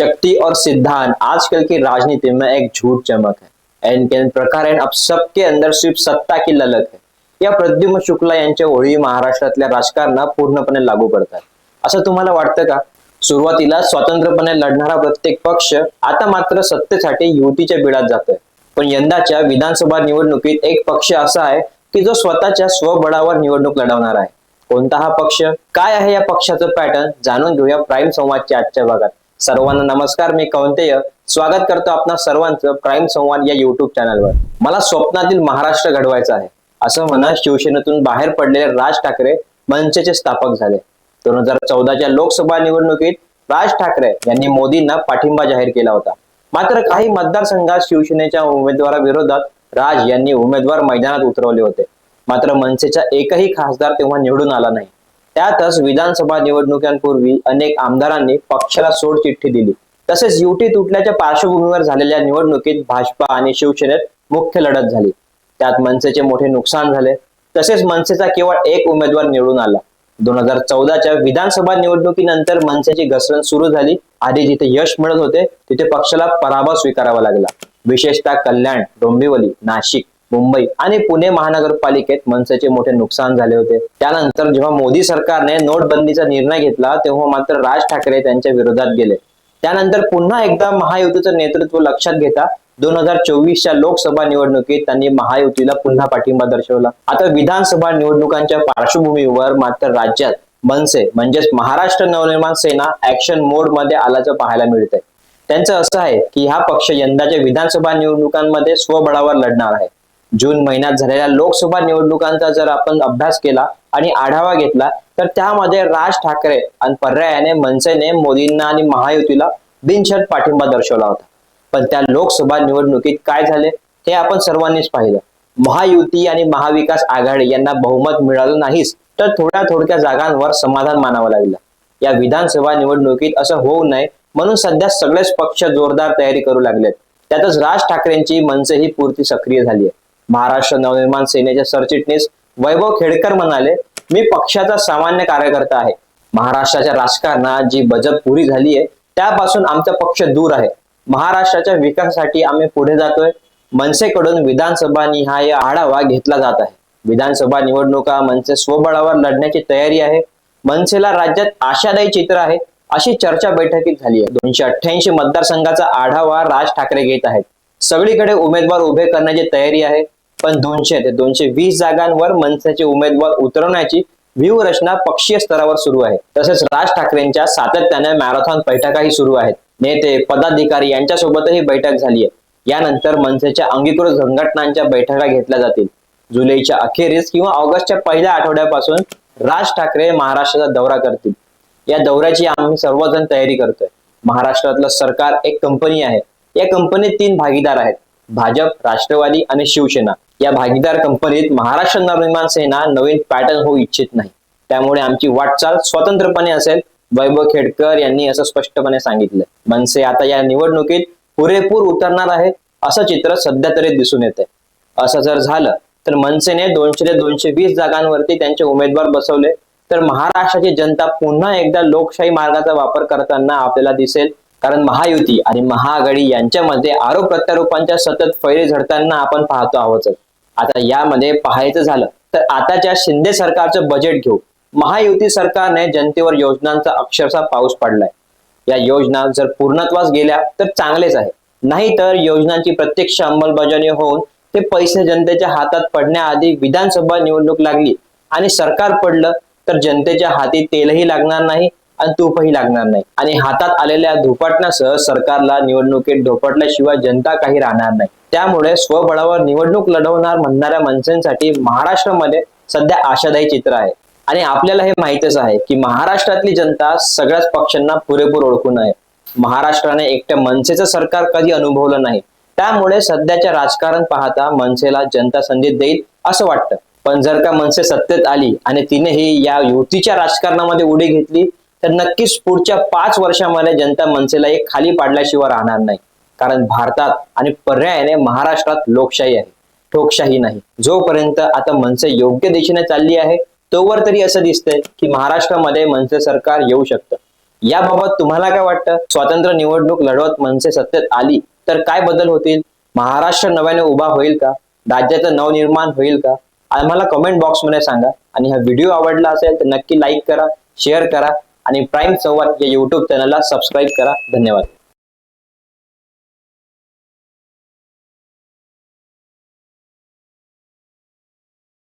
शक्ति और सिद्धांत। आजकल की राजनीति में एक झूठ चमक है। इनके प्रकारे अब सबके अंदर सिर्फ सत्ता की ललक है। या प्रद्युम्न शुक्ला यांच्या ओळी महाराष्ट्रातल्या राजकारणात पूर्णपणे लागू पडतात असं तुम्हाला वाटतं का? सुरुवातीला स्वतंत्रपणे लढणारा प्रत्येक पक्ष आता मात्र सत्तेसाठी युतीच्या बिळात जातोय. पण यंदाच्या विधानसभा निवडणुकीत एक पक्ष असा आहे की जो स्वतःच्या स्वबळावर निवडणूक लढवणार आहे. कोणता हा पक्ष? काय आहे या पक्षाचं पॅटर्न? जाणून घेऊया प्राईम संवादच्या आजच्या भागात. सर्वांना नमस्कार मी कौंतेय. स्वागत करतो आपणा सर्वांचं प्राईम संवाद या युट्यूब चॅनलवर मला स्वप्नातील महाराष्ट्र घडवायचा आहे. असं म्हणत शिवसेनेतून बाहेर पडलेले राज ठाकरे मनसेचे स्थापक झाले. दोन हजार चौदाच्या लोकसभा निवडणुकीत राज ठाकरे यांनी मोदींना पाठिंबा जाहीर केला होता. मात्र काही मतदारसंघात शिवसेनेच्या उमेदवाराविरोधात राज यांनी उमेदवार मैदानात उतरवले होते. मात्र मनसेचा एकही खासदार तेव्हा निवडून आला नाही. त्यातच विधानसभा निवडणुकांपूर्वी अनेक आमदारांनी पक्षाला सोड चिठ्ठी दिली. तसेच युटी तुटल्याच्या पार्श्वभूमीवर झालेल्या निवडणुकीत भाजपा आणि शिवसेनेत मुख्य लढत झाली. त्यात मनसेचे मोठे नुकसान झाले. तसेच मनसेचा केवळ एक उमेदवार निवडून आला. दोन हजार चौदाच्या विधानसभा निवडणुकीनंतर मनसेची घसरण सुरू झाली. आधी जिथे यश मिळत होते तिथे पक्षाला पराभव स्वीकारावा लागला. विशेषतः कल्याण डोंबिवली नाशिक. मुंबई आणि पुणे महानगरपालिकेत मनसेचे मोठे नुकसान झाले होते. त्यानंतर जेव्हा मोदी सरकारने नोटबंदीचा निर्णय घेतला तेव्हा मात्र राज ठाकरे त्यांच्या विरोधात गेले. त्यानंतर पुन्हा एकदा महायुतीचं नेतृत्व लक्षात घेता दोन हजार चोवीसच्या लोकसभा निवडणुकीत त्यांनी महायुतीला पुन्हा पाठिंबा दर्शवला. आता विधानसभा निवडणुकांच्या पार्श्वभूमीवर मात्र राज्यात मनसे म्हणजेच महाराष्ट्र नवनिर्माण सेना ऍक्शन मोडमध्ये आल्याचं पाहायला मिळतंय. त्यांचं असं आहे की हा पक्ष यंदाच्या विधानसभा निवडणुकांमध्ये स्वबळावर लढणार आहे. जून महिन्यात झालेल्या लोकसभा निवडणुकांचा जर आपण अभ्यास केला आणि आढावा घेतला तर त्यामध्ये राज ठाकरे आणि पर्यायाने मनसेने मोदींना आणि महायुतीला बिनशर्त पाठिंबा दर्शवला होता. पण त्या लोकसभा निवडणुकीत काय झाले हे आपण सर्वांनीच पाहिलं. महायुती आणि महाविकास आघाडी यांना बहुमत मिळालं नाहीच तर थोड्या थोडक्या जागांवर समाधान मानावं लागलं. या विधानसभा निवडणुकीत असं होऊ नये म्हणून सध्या सगळेच पक्ष जोरदार तयारी करू लागलेत. त्यातच राज ठाकरेंची मनसे ही पूर्ती सक्रिय झाली आहे. महाराष्ट्र नवनिर्माण सेनेचे सरचिटणीस वैभव खेडकर म्हणाले मी पक्षाचा सामान्य कार्यकर्ता आहे. महाराष्ट्राच्या राजकारणात जी बजत पुरी झाली आहे त्यापासून आमचा पक्ष दूर आहे. महाराष्ट्राच्या विकासासाठी आम्ही पुढे जातोय. मनसेकडून विधानसभा निहाय आढावा घेतला जात आहे. विधानसभा निवडणुका मनसे स्वबळावर लढण्याची तयारी आहे. मनसेला राज्यात आशादायी चित्र आहे अशी चर्चा बैठकीत झाली आहे. दोनशे अठ्ठ्याऐंशी मतदारसंघाचा आढावा राज ठाकरे घेत आहेत. सगळीकडे उमेदवार उभे करण्याची तयारी आहे. पण दोनशे ते दोनशे वीस जागांवर मनसेचे उमेदवार उतरवण्याची व्यूहरचना पक्षीय स्तरावर सुरू आहे. तसेच राज ठाकरेंच्या सातत्याने मॅरेथॉन बैठकाही सुरू आहेत. नेते पदाधिकारी यांच्यासोबतही बैठक झाली आहे. यानंतर मनसेच्या अंगीकृत संघटनांच्या बैठका घेतल्या जातील. जुलैच्या अखेरीस किंवा ऑगस्टच्या पहिल्या आठवड्यापासून राज ठाकरे महाराष्ट्राचा दौरा करतील. या दौऱ्याची आम्ही सर्वजण तयारी करतोय. महाराष्ट्रातलं सरकार एक कंपनी आहे. या कंपनीत तीन भागीदार आहेत. भाजप राष्ट्रवादी आणि शिवसेना या भागीदार कंपनीत महाराष्ट्र नवनिर्माण सेना नवीन पॅटर्न होऊ इच्छित नाही. त्यामुळे आमची वाटचाल स्वतंत्रपणे असेल वैभव खेडकर यांनी असं स्पष्टपणे सांगितलं. मनसे आता या निवडणुकीत पुरेपूर उतरणार आहे असं चित्र सध्या तरी दिसून येते असं जर झालं तर मनसेने दोनशे ते दोनशे वीस जागांवरती त्यांचे उमेदवार बसवले तर महाराष्ट्राची जनता पुन्हा एकदा लोकशाही मार्गाचा वापर करताना आपल्याला दिसेल कारण महायुती आणि महाआघाडी यांच्यामध्ये आरोप प्रत्यारोपांच्या सतत फैरी झडताना आपण पाहतो आहोत आता यामध्ये पाहायचं झालं तर आताच्या शिंदे सरकारचं बजेट घेऊ. महायुती सरकारने जनतेवर योजनांचा अक्षरशः पाऊस पडलाय. या योजना जर पूर्णत्वास गेल्या तर चांगलेच आहे. नाही तर योजनांची प्रत्यक्ष अंमलबजावणी होऊन ते पैसे जनतेच्या हातात पडण्याआधी विधानसभा निवडणूक लागली आणि सरकार पडलं तर जनतेच्या हाती तेलही लागणार नाही आणि तूपही लागणार नाही. आणि हातात आलेल्या धुपाटण्यासह सरकारला निवडणुकीत ढोपटल्याशिवाय जनता काही राहणार नाही. त्यामुळे स्वबळावर निवडणूक लढवणार म्हणणाऱ्या मनसेंसाठी महाराष्ट्रामध्ये सध्या आशादायी चित्र आहे. आणि आपल्याला हे माहितच आहे की महाराष्ट्रातली जनता सगळ्याच पक्षांना पुरेपूर ओळखून आहे. महाराष्ट्राने एकट्या मनसेचं सरकार कधी अनुभवलं नाही. त्यामुळे सध्याच्या राजकारण पाहता मनसेला जनता संधी देईल असं वाटतं. पण जर का मनसे सत्तेत आली आणि तिनेही या युतीच्या राजकारणामध्ये उडी घेतली तर नक्कीच पुढच्या पाच वर्षामध्ये जनता मनसेला एक खाली पाडल्याशिवाय राहणार नाही. कारण भारतात आणि पर्यायाने महाराष्ट्रात लोकशाही आहे. ठोकशाही नाही. जोपर्यंत आता मनसे योग्य दिशेने चालली आहे तोवर तरी असं दिसतंय की महाराष्ट्रामध्ये मनसे सरकार येऊ शकतं. याबाबत तुम्हाला काय वाटतं? स्वातंत्र्य निवडणूक लढवत मनसे सत्तेत आली तर काय बदल होतील? महाराष्ट्र नव्याने उभा होईल का? राज्याचं नवनिर्माण होईल का? आम्हाला कमेंट बॉक्समध्ये सांगा. आणि हा व्हिडिओ आवडला असेल तर नक्की लाईक करा शेअर करा. आणि प्राईम संवाद या युट्यूब चॅनलला सबस्क्राईब करा. धन्यवाद.